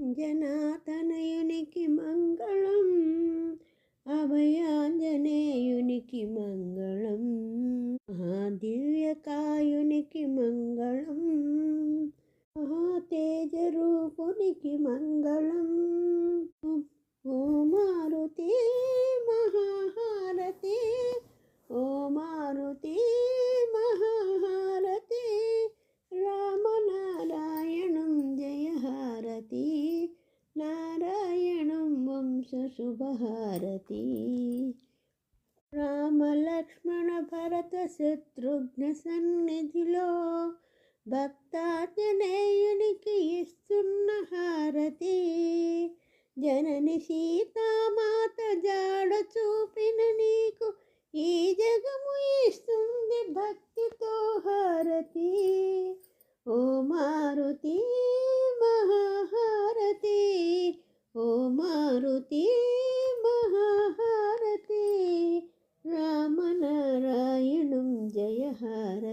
జనాతనయునికి మంగళం అభయాంజనేయునికి మంగళం మహాదివ్యకాయునికి మంగళం మహాతేజ రూపునికి మంగళం. వంశ శుభహారతి రామలక్ష్మణ భరత శత్రుఘ్న సన్నిధిలో భక్తాంజనేయునికి ఇస్తున్న హారతి జనని సీతామాత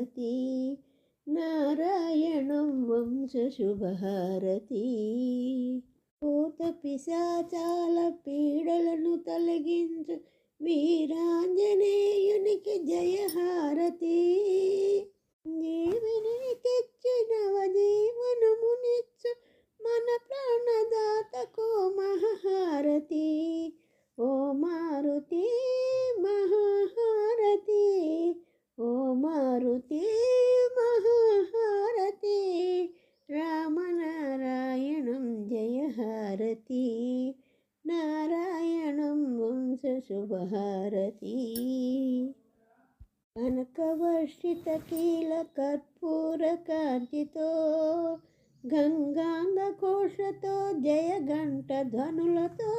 జయహారతి నారాయణం వంశశుభహారతి భూత పిశాచాల పీడలను తొలగించు వీరాంజనేయ మారుతి మహారతి రామనారాయణం జయహారతి నారాయణం వంశ శుభహారతి. కనకవర్షిత కీల కర్పూర కాంతితో గంగాంగ కోశతో జయ గంట ధ్వనులతో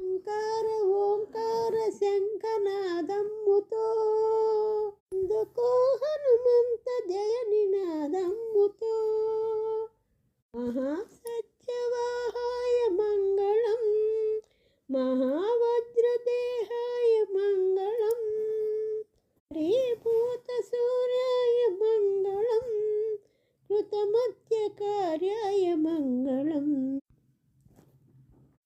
ఓంకార ఓంకార శంఖనాదమ్ముతో महासत्यवाहाय मङ्गलं महावज्रदेहाय मङ्गलं श्रीभूतसूर्याय मङ्गलं कृतमत्यकार्याय मङ्गलम्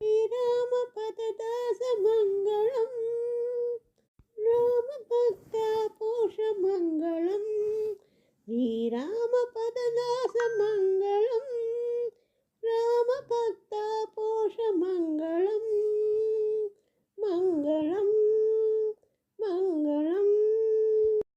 श्रीरामपददासमङ्गलम् रामभक्तापोषमङ्गलं श्रीराम